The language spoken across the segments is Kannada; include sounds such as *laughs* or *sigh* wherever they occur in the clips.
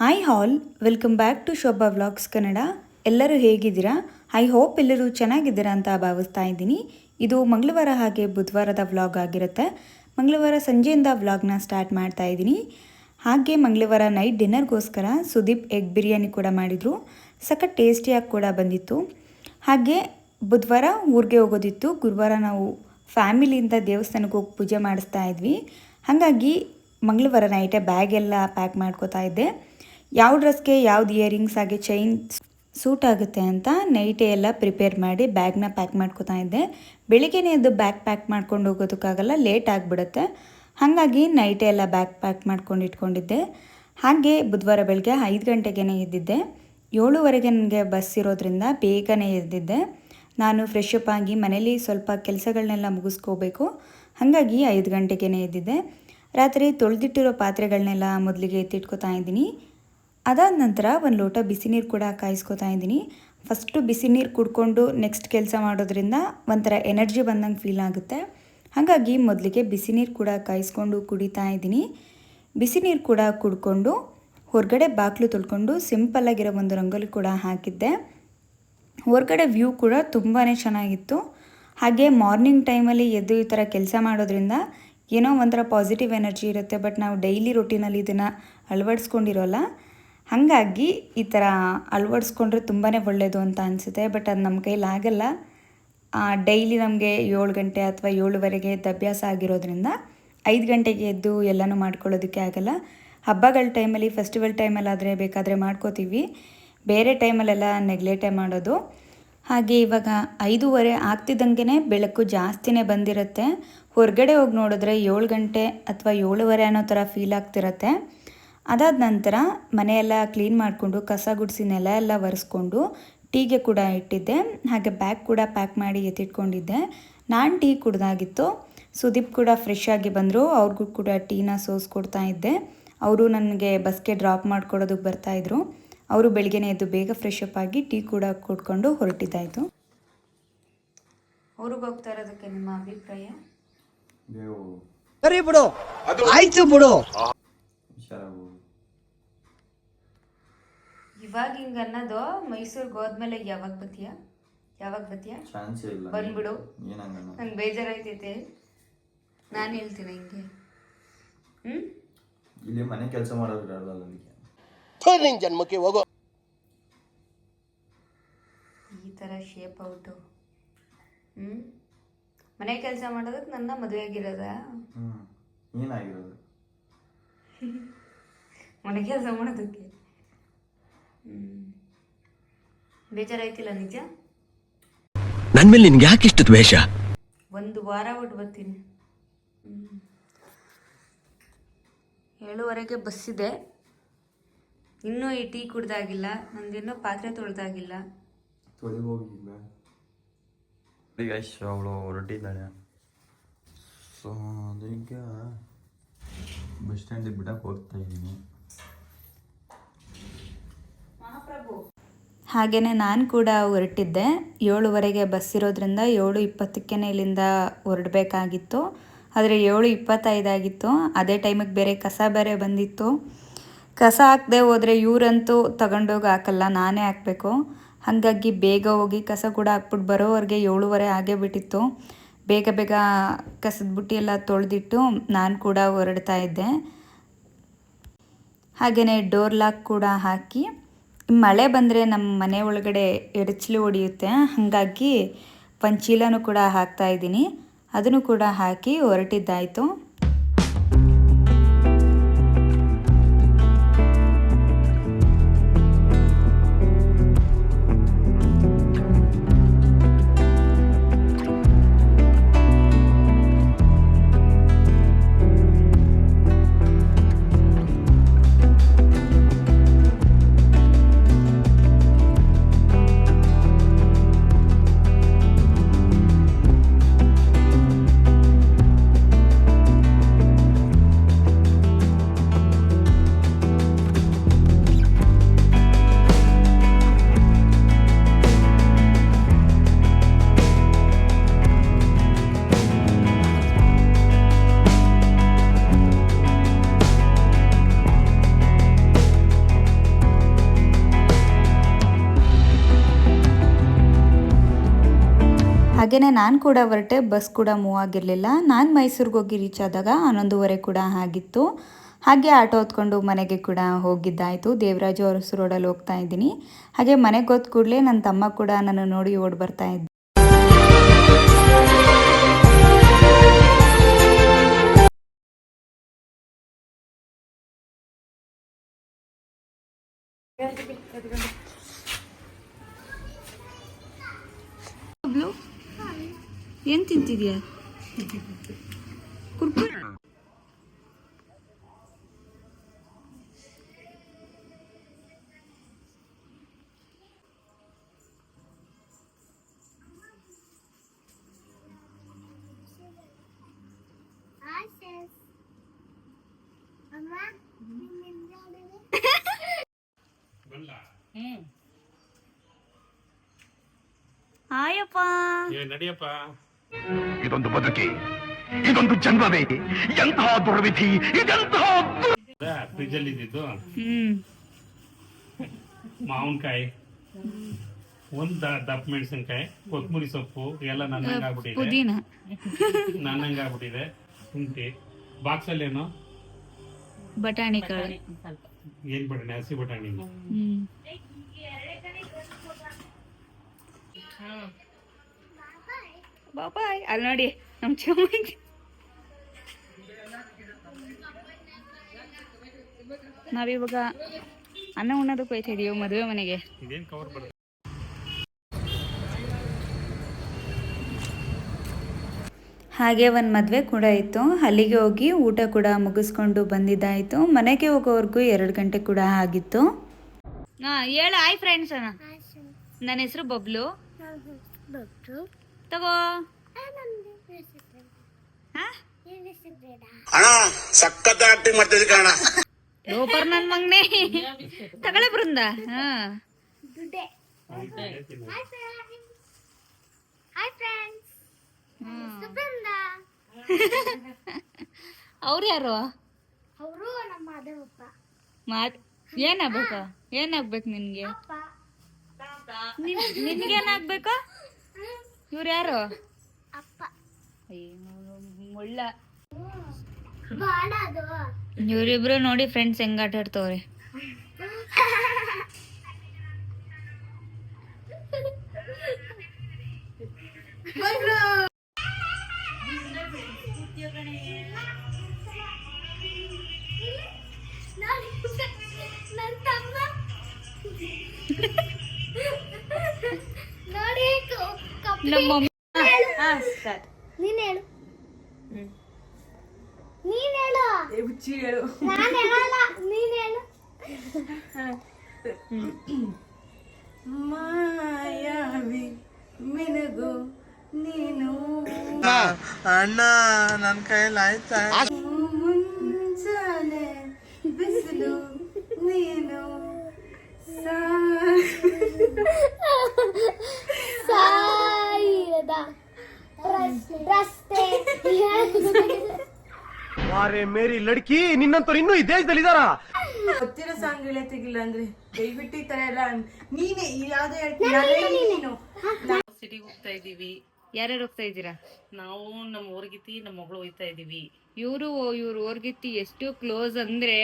Hi all welcome back to Shobha vlogs Kannada ಎಲ್ಲರೂ ಹೇಗಿದ್ದೀರಾ? ಐ ಹೋಪ್ ಎಲ್ಲರೂ ಚೆನ್ನಾಗಿದ್ದೀರಾ ಅಂತ ಭಾವಿಸ್ತಾ ಇದ್ದೀನಿ. ಇದು ಮಂಗಳವಾರ ಹಾಗೆ ಬುಧವಾರದ ವ್ಲಾಗ್ ಆಗಿರುತ್ತೆ. ಮಂಗಳವಾರ ಸಂಜೆಯಿಂದ ವ್ಲಾಗ್ನ ಸ್ಟಾರ್ಟ್ ಮಾಡ್ತಾ ಇದ್ದೀನಿ. ಹಾಗೆ ಮಂಗಳವಾರ ನೈಟ್ ಡಿನ್ನರ್ಗೋಸ್ಕರ ಸುದೀಪ್ ಎಗ್ ಬಿರಿಯಾನಿ ಕೂಡ ಮಾಡಿದರು. ಸಖತ್ ಟೇಸ್ಟಿಯಾಗಿ ಕೂಡ ಬಂದಿತ್ತು. ಹಾಗೆ ಬುಧವಾರ ಊರಿಗೆ ಹೋಗೋದಿತ್ತು. ಗುರುವಾರ ನಾವು ಫ್ಯಾಮಿಲಿಯಿಂದ ದೇವಸ್ಥಾನಕ್ಕೆ ಹೋಗಿ ಪೂಜೆ ಮಾಡಿಸ್ತಾ ಇದ್ವಿ. ಹಾಗಾಗಿ ಮಂಗಳವಾರ ನೈಟೇ ಬ್ಯಾಗ್ ಎಲ್ಲ ಪ್ಯಾಕ್ ಮಾಡ್ಕೋತಾ ಇದ್ದೆ. ಯಾವ ಡ್ರೆಸ್ಗೆ ಯಾವ್ದು ಇಯರಿಂಗ್ಸ್ ಆಗಿ ಚೈನ್ ಸೂಟ್ ಆಗುತ್ತೆ ಅಂತ ನೈಟೇ ಎಲ್ಲ ಪ್ರಿಪೇರ್ ಮಾಡಿ ಬ್ಯಾಗ್ನ ಪ್ಯಾಕ್ ಮಾಡ್ಕೋತಾ ಇದ್ದೆ. ಬೆಳಿಗ್ಗೆನೇ ಎದ್ದು ಬ್ಯಾಗ್ ಪ್ಯಾಕ್ ಮಾಡ್ಕೊಂಡು ಹೋಗೋದಕ್ಕಾಗಲ್ಲ ಲೇಟ್ ಆಗಿಬಿಡುತ್ತೆ. ಹಾಗಾಗಿ ನೈಟೇ ಎಲ್ಲ ಬ್ಯಾಗ್ ಪ್ಯಾಕ್ ಮಾಡ್ಕೊಂಡು ಇಟ್ಕೊಂಡಿದ್ದೆ. ಹಾಗೆ ಬುಧವಾರ ಬೆಳಗ್ಗೆ ಐದು ಗಂಟೆಗೇ ಎದ್ದಿದ್ದೆ. ಏಳುವರೆಗೆ ನನಗೆ ಬಸ್ ಇರೋದ್ರಿಂದ ಬೇಗನೆ ಎದ್ದಿದ್ದೆ. ನಾನು ಫ್ರೆಶ್ ಅಪ್ ಆಗಿ ಮನೇಲಿ ಸ್ವಲ್ಪ ಕೆಲಸಗಳನ್ನೆಲ್ಲ ಮುಗಿಸ್ಕೋಬೇಕು. ಹಾಗಾಗಿ ಐದು ಗಂಟೆಗೇ ಎದ್ದಿದ್ದೆ. ರಾತ್ರಿ ತೊಳೆದಿಟ್ಟಿರೋ ಪಾತ್ರೆಗಳನ್ನೆಲ್ಲ ಮೊದಲಿಗೆ ಎತ್ತಿಟ್ಕೊತಾ ಇದ್ದೀನಿ. ಅದಾದ ನಂತರ ಒಂದು ಲೋಟ ಬಿಸಿ ನೀರು ಕೂಡ ಕಾಯಿಸ್ಕೊತಾ ಇದ್ದೀನಿ. ಫಸ್ಟು ಬಿಸಿ ನೀರು ಕುಡ್ಕೊಂಡು ನೆಕ್ಸ್ಟ್ ಕೆಲಸ ಮಾಡೋದ್ರಿಂದ ಒಂಥರ ಎನರ್ಜಿ ಬಂದಂಗೆ ಫೀಲ್ ಆಗುತ್ತೆ. ಹಾಗಾಗಿ ಮೊದಲಿಗೆ ಬಿಸಿ ನೀರು ಕೂಡ ಕಾಯಿಸ್ಕೊಂಡು ಕುಡಿತಾ ಇದ್ದೀನಿ. ಬಿಸಿ ನೀರು ಕೂಡ ಕುಡ್ಕೊಂಡು ಹೊರಗಡೆ ಬಾಗಿಲು ತೊಳ್ಕೊಂಡು ಸಿಂಪಲ್ಲಾಗಿರೋ ಒಂದು ರಂಗೋಲಿ ಕೂಡ ಹಾಕಿದ್ದೆ. ಹೊರಗಡೆ ವ್ಯೂ ಕೂಡ ತುಂಬಾ ಚೆನ್ನಾಗಿತ್ತು. ಹಾಗೆ ಮಾರ್ನಿಂಗ್ ಟೈಮಲ್ಲಿ ಎದ್ದು ಈ ಥರ ಕೆಲಸ ಮಾಡೋದ್ರಿಂದ ಏನೋ ಒಂಥರ ಪಾಸಿಟಿವ್ ಎನರ್ಜಿ ಇರುತ್ತೆ ಬಟ್ ನಾವು ಡೈಲಿ ರೊಟೀನಲ್ಲಿ ಇದನ್ನು ಅಳವಡಿಸ್ಕೊಂಡಿರೋಲ್ಲ. ಹಾಗಾಗಿ ಈ ಥರ ಅಳವಡಿಸ್ಕೊಂಡ್ರೆ ತುಂಬಾ ಒಳ್ಳೆಯದು ಅಂತ ಅನಿಸುತ್ತೆ, ಬಟ್ ಅದು ನಮ್ಮ ಕೈಲಿ ಆಗಲ್ಲ. ಡೈಲಿ ನಮಗೆ ಏಳು ಗಂಟೆ ಅಥವಾ ಏಳುವರೆಗೆ ಎದ್ದು ಅಭ್ಯಾಸ ಆಗಿರೋದ್ರಿಂದ ಐದು ಗಂಟೆಗೆ ಎದ್ದು ಎಲ್ಲನೂ ಮಾಡ್ಕೊಳ್ಳೋದಕ್ಕೆ ಆಗಲ್ಲ. ಹಬ್ಬಗಳ ಟೈಮಲ್ಲಿ ಫೆಸ್ಟಿವಲ್ ಟೈಮಲ್ಲಾದರೆ ಬೇಕಾದರೆ ಮಾಡ್ಕೋತೀವಿ. ಬೇರೆ ಟೈಮಲ್ಲೆಲ್ಲ ನೆಗ್ಲೆಟೇ ಮಾಡೋದು. ಹಾಗೆ ಇವಾಗ ಐದೂವರೆ ಆಗ್ತಿದ್ದಂಗೆ ಬೆಳಕು ಜಾಸ್ತಿನೇ ಬಂದಿರುತ್ತೆ. ಹೊರಗಡೆ ಹೋಗಿ ನೋಡಿದ್ರೆ ಏಳು ಗಂಟೆ ಅಥವಾ ಏಳುವರೆ ಅನ್ನೋ ಥರ ಫೀಲ್ ಆಗ್ತಿರತ್ತೆ. ಅದಾದ ನಂತರ ಮನೆಯೆಲ್ಲ ಕ್ಲೀನ್ ಮಾಡಿಕೊಂಡು ಕಸ ಗುಡಿಸಿ ನೆಲ ಎಲ್ಲ ಒರೆಸ್ಕೊಂಡು ಟೀಗೆ ಕೂಡ ಇಟ್ಟಿದ್ದೆ. ಹಾಗೆ ಬ್ಯಾಗ್ ಕೂಡ ಪ್ಯಾಕ್ ಮಾಡಿ ಎತ್ತಿಟ್ಕೊಂಡಿದ್ದೆ. ನಾನು ಟೀ ಕುಡ್ದಾಗಿತ್ತು. ಸುದೀಪ್ ಕೂಡ ಫ್ರೆಶ್ ಆಗಿ ಬಂದರು. ಅವ್ರಿಗೂ ಕೂಡ ಟೀನ ಸೋಸ್ಕೊಡ್ತಾ ಇದ್ದೆ. ಅವರು ನನಗೆ ಬಸ್ಗೆ ಡ್ರಾಪ್ ಮಾಡ್ಕೊಡೋದಕ್ಕೆ ಬರ್ತಾಯಿದ್ರು ಅವರು ಬೆಳಿಗ್ಗೆನೇ ಎದ್ದು ಬೇಗ ಫ್ರೆಶ್ ಅಪ್ ಆಗಿ ಟೀ ಕೂಡ ಕುಡ್ಕೊಂಡು ಹೊರಟಿದ್ದಾಯಿತು. ಅವ್ರಿಗೆ ಹೋಗ್ತಾ ಇರೋದಕ್ಕೆ ನಿಮ್ಮ ಅಭಿಪ್ರಾಯ? ಸರಿ ಬಿಡು. ಆಯ್ತು ಬಿಡು. ಇವಾಗ ಹಿಂಗ ಅನ್ನೋದು ಮೈಸೂರಿಗೆ ಹೋದ್ಮೇಲೆ ಯಾವಾಗ ಬತ್ತೀಯ ಯಾವಾಗ ಬತ್ತೀಯ ಚಾನ್ಸ್ ಇಲ್ಲ ಬಂದ್ಬಿಡು. ಏನಂಗಣ್ಣ ನಂಗೆ ಬೇಜಾರಾಯ್ತೈತೆ. ನಾನು ಹೇಳ್ತೀನಿ ಹಿಂಗೆ ಹ್ಞೂ ಇಲ್ಲಿ ಮನೆ ಕೆಲಸ ಮಾಡೋದು ಇರಲ್ಲ ಜನ್ಮಕ್ಕೆ ಹೋಗೋ. ಈ ಥರ ಶೇಪ್ ಔಟು ಹ್ಞೂ ಮನೆ ಕೆಲಸ ಮಾಡೋದಕ್ಕೆ ನನ್ನ ಮದುವೆ ಆಗಿರೋದಾ? ಹ್ಮ್. ಏನಾಗಿರೋದು? *laughs* ಮನೆ ಕೆಲಸ ಮಾಡೋದಕ್ಕೆ? ಬೇಜಾರಾಯ್ತಿಲ್ಲ ನಿಜ? ನನ್ ಮೇಲೆ ನಿನ್ಗೆ ಯಾಕೆ ಇಷ್ಟು ದ್ವೇಷ? ಒಂದು ವಾರ ಬಿಟ್ಟು ಬರ್ತೀನಿ. ಏಳುವರೆಗೆ ಬಸ್ ಬಸ್ಸಿದೆ ಇನ್ನೂ ಈ ಟೀ ಕುಡ್ದಾಗಿಲ್ಲ. ನಂದಿನ್ನೂ ಪಾತ್ರೆ ತೊಳ್ದಾಗಿಲ್ಲ. ಈಗ ಅವಳು ಹೊರಟಿದ್ದಾಳೆ ಸೊ ಅದಕ್ಕೆ ಬಸ್ ಸ್ಟ್ಯಾಂಡಿಗೆ ಬಿಡಕ್ಕೆ ಹೋಗ್ತಾ ಇದ್ದೀನಿ. ಹಾಗೆಯೇ ನಾನು ಕೂಡ ಹೊರಟಿದ್ದೆ. ಏಳುವರೆಗೆ ಬಸ್ ಇರೋದ್ರಿಂದ ಏಳು ಇಪ್ಪತ್ತಕ್ಕೇ ಇಲ್ಲಿಂದ ಹೊರಡಬೇಕಾಗಿತ್ತು. ಆದರೆ ಏಳು ಇಪ್ಪತ್ತೈದಾಗಿತ್ತು ಅದೇ ಟೈಮಿಗೆ ಬೇರೆ ಕಸ ಬೇರೆ ಬಂದಿತ್ತು. ಕಸ ಹಾಕದೆ ಹೋದರೆ ಇವರಂತೂ ತಗೊಂಡೋಗಿ ಹಾಕಲ್ಲ, ನಾನೇ ಹಾಕಬೇಕು. ಹಾಗಾಗಿ ಬೇಗ ಹೋಗಿ ಕಸ ಕೂಡ ಹಾಕ್ಬಿಟ್ಟು ಬರೋವರೆಗೆ ಏಳುವರೆ ಆಗೇ ಬಿಟ್ಟಿತ್ತು. ಬೇಗ ಬೇಗ ಕಸದ ಬುಟ್ಟಿ ಎಲ್ಲ ತೊಳೆದಿಟ್ಟು ನಾನು ಕೂಡ ಹೊರಡ್ತಾ ಇದ್ದೆ. ಹಾಗೆಯೇ ಡೋರ್ ಲಾಕ್ ಕೂಡ ಹಾಕಿ ಮಳೆ ಬಂದರೆ ನಮ್ಮ ಮನೆ ಒಳಗಡೆ ಎಡಚಲು ಹೊಡೆಯುತ್ತೆ. ಹಾಗಾಗಿ ಒಂದು ಕೂಡ ಹಾಕ್ತಾ ಇದ್ದೀನಿ. ಅದನ್ನು ಕೂಡ ಹಾಕಿ ಹೊರಟಿದ್ದಾಯಿತು. ಹಾಗೆಯೇ ನಾನು ಕೂಡ ಹೊರಟೆ ಬಸ್ ಕೂಡ ಮೂವ್ ಆಗಿರಲಿಲ್ಲ. ನಾನು ಮೈಸೂರಿಗೆ ಹೋಗಿ ರೀಚ್ ಆದಾಗ ಹನ್ನೊಂದುವರೆ ಕೂಡ ಆಗಿತ್ತು. ಹಾಗೆ ಆಟೋ ಹೊತ್ಕೊಂಡು ಮನೆಗೆ ಕೂಡ ಹೋಗಿದ್ದಾಯಿತು. ದೇವರಾಜು ಅರಸು ರೋಡಲ್ಲಿ ಹೋಗ್ತಾ ಇದ್ದೀನಿ. ಹಾಗೆ ಮನೆಗೆ ಹೋದ ಕೂಡಲೇ ನನ್ನ ತಮ್ಮ ಕೂಡ ನನ್ನ ನೋಡಿ ಓಡಿ ಬರ್ತಾ ಇದ್ದ ಏನು ತಿಂತಿದ್ಯಾ ಕುರ್ಕುರೆ ಆಯಪ್ಪ ಏ ನಡಿಯಪ್ಪ ಇದೊಂದು ಬದುಕಿ ಇದೊಂದು ಜನ್ಮವೇ ಎಂತಹ ದುರ್ವಿಧಿ ಇದೆಂತಹ ಫ್ರಿಜ್ ಅಲ್ಲಿ ಇದ್ದಿದ್ದು. ಮಾವಿನಕಾಯಿ ಒಂದ್ ದ- ದಪ್ಪ ಮೆಣಸಿನ್ಕಾಯಿ ಕೊತ್ತಂಬರಿ ಸೊಪ್ಪು ಎಲ್ಲ ನನ್ನಂಗ ಆಗ್ಬಿಟ್ಟಿದೆ. ಪುದೀನ. ನನ್ನಂಗ ಆಗ್ಬಿಟ್ಟಿದೆ. ಶುಂಠಿ. ಬಾಕ್ಸ್ ಅಲ್ಲಿ ಏನು? ಬಟಾಣಿ ಕಾಳು. ಏನ್ ಬಟಾಣಿ? ಹಸಿ ಬಟಾಣಿ. ಹ್ಮ್. ಬಾಬಾಯ್ ಅಲ್ಲಿ ನೋಡಿ ನಮ್ಮ ಚಮ್ಮಿಗೆ ನಾವಿವಾಗ ಅನ್ನ ಉಣ್ಣೋದಕ್ಕೆ ಹೋಯ್ತಾ ಇದೀವಿ ಮದುವೆ ಮನೆಗೆ. ಇದೇನ್ ಕವರ್ ಬರುತ್ತೆ? ಹಾಗೆ ಒಂದು ಮದುವೆ ಕೂಡ ಇತ್ತು. ಅಲ್ಲಿಗೆ ಹೋಗಿ ಊಟ ಕೂಡ ಮುಗಿಸ್ಕೊಂಡು ಬಂದಿದ್ದಾಯಿತು. ಮನೆಗೆ ಹೋಗೋವರೆಗೂ ಎರಡು ಗಂಟೆ ಕೂಡ ಆಗಿತ್ತು. ಹಾಂ ಹೇಳು. ಆಯ್ ಫ್ರೆಂಡ್ಸ್ ಅಣ್ಣ. ನನ್ನ ಹೆಸರು ಬಬ್ಲು. ತಗೋ. ಅಣ್ಣ ಸಖತ್ ಆಕ್ಟಿಂಗ್ ಮಾಡ್ತಿದ್ದೆ ಕಣ ಲೋಪರ್ ನನ್ ಮಗನೇ. ತಗೊಳ್ಳೆ ಬೃಂದ. ಹಾ. ಅವ್ರು ಯಾರು? ಅವರು ನಮ್ಮ ಮಾತ್ ಏನಾಗ್ಬೇಕು? ಏನಾಗ್ಬೇಕು ನಿನ್ಗೆ? ನಿನ್ಗೆ ನಿನ್ಗೇನಾಗ್ಬೇಕು? ಇವ್ರು ಯಾರು? ಮುಳ್ಳ. ಇವ್ರಿಬ್ರು ನೋಡಿ ಫ್ರೆಂಡ್ಸ್ ಹೆಂಗ್ ಆಟ ಆಡ್ತವ್ರೆ. ನಮ್ಮ ನೀನ್ ಹೇಳು. ನೀನ್ ಹೇಳು. ನಾನ್ ಹೇಳಲ್ಲ. ನೀನ್ ಹೇಳು. ಅಣ್ಣ ನನ್ ಕೈಯಲ್ಲಿ ಆಯ್ತಾ? ಸಾಯಿದ ರಸ್ತೆ. *laughs* ವಾರೆ ಮೇರಿ ಲಡ್ಕಿ ನಿನ್ನಂತವ್ರು ಇನ್ನೂ ಈ ದೇಶದಲ್ಲಿ ಇದಾರ? ಗೊತ್ತಿರೋ ಸಾಂಗ್ ತೆಗಿಲ್ಲ ಅಂದ್ರೆ ದಯವಿಟ್ಟು ಈ ತರ ಎಲ್ಲ ನೀನೇ ಯಾವ್ದೇ ಹೇಳ್ತೀನಿ ನೀನು. ಸಿಟಿಗೆ ಹೋಗ್ತಾ ಇದೀವಿ ಯಾರ್ಯಾರು ಹೋಗ್ತಾ ಇದ್ದೀರಾ? ನಾವು ನಮ್ಮ ಊರ್ಗಿತ್ತಿ ನಮ್ಮ ಮಗಳು ಹೋಗ್ತಾ ಇದೀವಿ ಇವರು ಇವ್ರ ಊರ್ಗಿತ್ತಿ ಎಷ್ಟು ಕ್ಲೋಸ್ ಅಂದ್ರೆ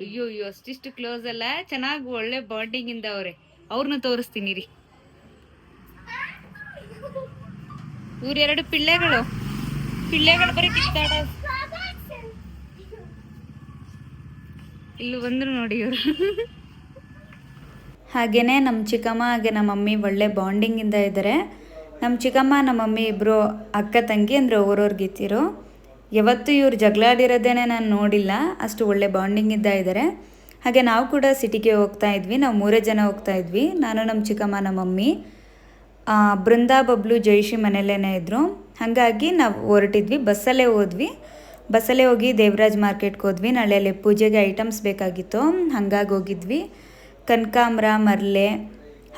ಅಯ್ಯೋ ಅಯ್ಯೋ ಅಷ್ಟಿಷ್ಟು ಕ್ಲೋಸ್ ಅಲ್ಲ ಚೆನ್ನಾಗಿ ಒಳ್ಳೆ ಬಾಂಡಿಂಗ್ ಇಂದ ಅವ್ರೆ. ಅವ್ರನ್ನ ತೋರಿಸ್ತೀನಿ ರೀ ಇವ್ರು ಎರಡು ಪಿಳ್ಳೆಗಳು. ಪಿಳ್ಳೆಗಳು ಬರೀ ಕಿತ್ತಾಡ ಇಲ್ಲಿ ಬಂದ್ರು ನೋಡಿ ಇವರು. ಹಾಗೇನೆ ನಮ್ಮ ಚಿಕ್ಕಮ್ಮ ಹಾಗೆ ನಮ್ಮ ಮಮ್ಮಿ ಒಳ್ಳೆ ಬಾಂಡಿಂಗಿಂದ ಇದ್ದಾರೆ ನಮ್ಮ ಚಿಕ್ಕಮ್ಮ, ನಮ್ಮ ಮಮ್ಮಿ ಇಬ್ಬರು ಅಕ್ಕ, ತಂಗಿ ಅಂದರೆ ಓರೋರ್ಗಿತ್ತಿರು ಯಾವತ್ತೂ ಇವ್ರು ಜಗಳಾಡಿರೋದೇನೆ ನಾನು ನೋಡಿಲ್ಲ. ಅಷ್ಟು ಒಳ್ಳೆ ಬಾಂಡಿಂಗ್ ಇದ್ದ ಇದ್ದಾರೆ ಹಾಗೆ ನಾವು ಕೂಡ ಸಿಟಿಗೆ ಹೋಗ್ತಾ ಇದ್ವಿ. ನಾವು ಮೂರೇ ಜನ ಹೋಗ್ತಾ ಇದ್ವಿ. ನಾನು ನಮ್ಮ ಚಿಕ್ಕಮ್ಮ, ನಮ್ಮ ಮಮ್ಮಿ. ಬೃಂದಾ ಬಬ್ಲು ಜೈಶಿ ಮನೆಯಲ್ಲೇ ಇದ್ದರು ಹಾಗಾಗಿ ನಾವು ಹೊರಟಿದ್ವಿ, ಬಸ್ಸಲ್ಲೇ ಹೋದ್ವಿ. ಬಸ್ಸಲ್ಲೇ ಹೋಗಿ ದೇವರಾಜ್ ಮಾರ್ಕೆಟ್ಗೆ ಹೋದ್ವಿ. ನಾಳೆ ಅಲ್ಲಿ ಪೂಜೆಗೆ ಐಟಮ್ಸ್ ಬೇಕಾಗಿತ್ತು. ಹಾಗಾಗಿ ಹೋಗಿದ್ವಿ. ಕನಕಾಂಬ್ರ, ಮರ್ಲೆ,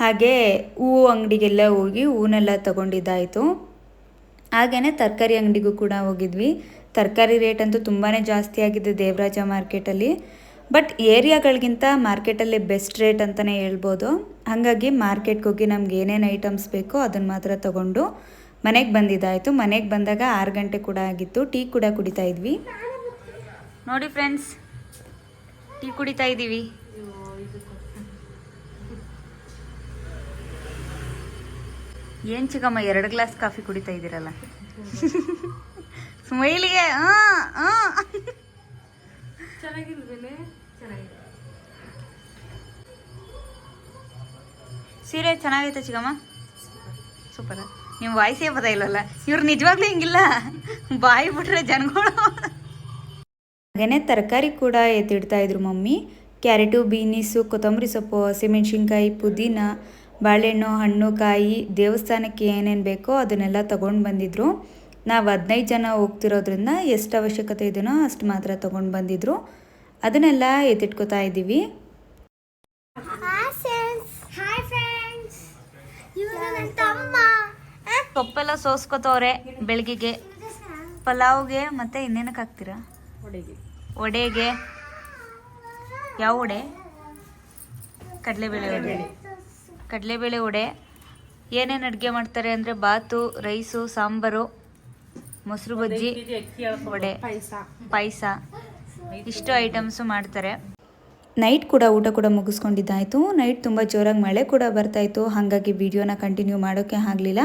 ಹಾಗೆ ಹೂವು ಅಂಗಡಿಗೆಲ್ಲ ಹೋಗಿ ಹೂನೆಲ್ಲ ತಗೊಂಡಿದ್ದಾಯಿತು. ಹಾಗೆಯೇ ತರಕಾರಿ ಅಂಗಡಿಗೂ ಕೂಡ ಹೋಗಿದ್ವಿ. ತರಕಾರಿ ರೇಟ್ ಅಂತೂ ತುಂಬಾ ಜಾಸ್ತಿ ಆಗಿದೆ ದೇವರಾಜ ಮಾರ್ಕೆಟಲ್ಲಿ. ಬಟ್ ಏರಿಯಾಗಳಿಗಿಂತ ಮಾರ್ಕೆಟಲ್ಲಿ ಬೆಸ್ಟ್ ರೇಟ್ ಅಂತಲೇ ಹೇಳ್ಬೋದು. ಹಾಗಾಗಿ ಮಾರ್ಕೆಟ್ಗೆ ಹೋಗಿ ನಮ್ಗೆ ಏನೇನು ಐಟಮ್ಸ್ ಬೇಕೋ ಅದನ್ನು ಮಾತ್ರ ತಗೊಂಡು ಮನೆಗೆ ಬಂದಿದ್ದಾಯಿತು. ಮನೆಗೆ ಬಂದಾಗ ಆರು ಗಂಟೆ ಕೂಡ ಆಗಿತ್ತು. ಟೀ ಕೂಡ ಕುಡಿತಾ ಇದ್ವಿ. ನೋಡಿ ಫ್ರೆಂಡ್ಸ್ ಟೀ ಕುಡಿತಾ ಇದ್ದೀವಿ. ಏನು ಚಿಕ್ಕಮ್ಮ ಎರಡು ಗ್ಲಾಸ್ ಕಾಫಿ ಕುಡಿತಾ ಇದ್ದೀರಲ್ಲ? *laughs* ಸ್ಮೈಲಿಗೆ ಸೀರೆ ಚೆನ್ನಾಗೈತೆ ಚಿಕ್ಕಮ್ಮ ಸೂಪರ್. ನಿಮ್ಮ ವಾಯ್ಸೇ ಬದ ಇಲ್ಲಲ್ಲ ಇವ್ರು ನಿಜವಾಗ್ಲೂ ಹಿಂಗಿಲ್ಲ. ಬಾಯಿ ಬಿಟ್ರೆ ಜನಗಳು. ಹಾಗೆಯೇ ತರಕಾರಿ ಕೂಡ ಎತ್ತಿಡ್ತಾ ಇದ್ರು ಮಮ್ಮಿ. ಕ್ಯಾರೆಟು ಬೀನೀಸು ಕೊತ್ತಂಬರಿ ಸೊಪ್ಪು ಹಸಿಮೆಣ್ಸಿನ್ಕಾಯಿ ಪುದೀನ ಬಾಳೆಹಣ್ಣು ಹಣ್ಣು ಕಾಯಿ ದೇವಸ್ಥಾನಕ್ಕೆ ಏನೇನು ಬೇಕೋ ಅದನ್ನೆಲ್ಲ ತೊಗೊಂಡು ಬಂದಿದ್ರು. ನಾವು ಹದಿನೈದು ಜನ ಹೋಗ್ತಿರೋದ್ರಿಂದ ಎಷ್ಟು ಅವಶ್ಯಕತೆ ಇದೆಯೋ ಅಷ್ಟು ಮಾತ್ರ ತೊಗೊಂಡು ಬಂದಿದ್ರು. ಅದನ್ನೆಲ್ಲ ಎತ್ತಿಟ್ಕೋತಾ ಇದ್ದೀವಿ. ಸೊಪ್ಪೆಲ್ಲ ಸೋಸ್ಕೋತವ್ರೆ ಬೆಳಗ್ಗೆಗೆ ಪಲಾವ್ಗೆ ಮತ್ತೆ ಇನ್ನೇನಕ್ಕೆ ಹಾಕ್ತೀರಾ? ಒಡೆಗೆ ಯಾವ ಒಡೆ ಕಡಲೆಬೇಳೆ ಒಡೆ ಕಡಲೆಬೇಳೆ ಒಡೆ ಏನೇನು ಅಡುಗೆ ಮಾಡ್ತಾರೆ ಅಂದರೆ ಬಾತು ರೈಸು ಸಾಂಬಾರು ಮೊಸರು ಬಜ್ಜಿ ವಡೆ. ಪಾಯಸ. ಇಷ್ಟು ಐಟಮ್ಸು ಮಾಡ್ತಾರೆ. ನೈಟ್ ಕೂಡ ಊಟ ಕೂಡ ಮುಗಿಸ್ಕೊಂಡಿದ್ದಾಯಿತು. ನೈಟ್ ತುಂಬ ಜೋರಾಗಿ ಮಳೆ ಕೂಡ ಬರ್ತಾಯಿತ್ತು ಹಾಗಾಗಿ ವಿಡಿಯೋನ ಕಂಟಿನ್ಯೂ ಮಾಡೋಕ್ಕೆ ಆಗಲಿಲ್ಲ.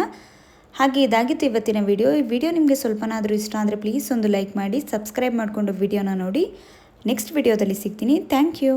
ಹಾಗೆ ಇದಾಗಿತ್ತು ಇವತ್ತಿನ ವಿಡಿಯೋ. ಈ ವಿಡಿಯೋ ನಿಮಗೆ ಸ್ವಲ್ಪನಾದರೂ ಇಷ್ಟ ಅಂದರೆ ಪ್ಲೀಸ್ ಒಂದು ಲೈಕ್ ಮಾಡಿ, ಸಬ್ಸ್ಕ್ರೈಬ್ ಮಾಡಿಕೊಂಡು ವಿಡಿಯೋನ ನೋಡಿ. ನೆಕ್ಸ್ಟ್ ವಿಡಿಯೋದಲ್ಲಿ ಸಿಗ್ತೀನಿ. Thank you.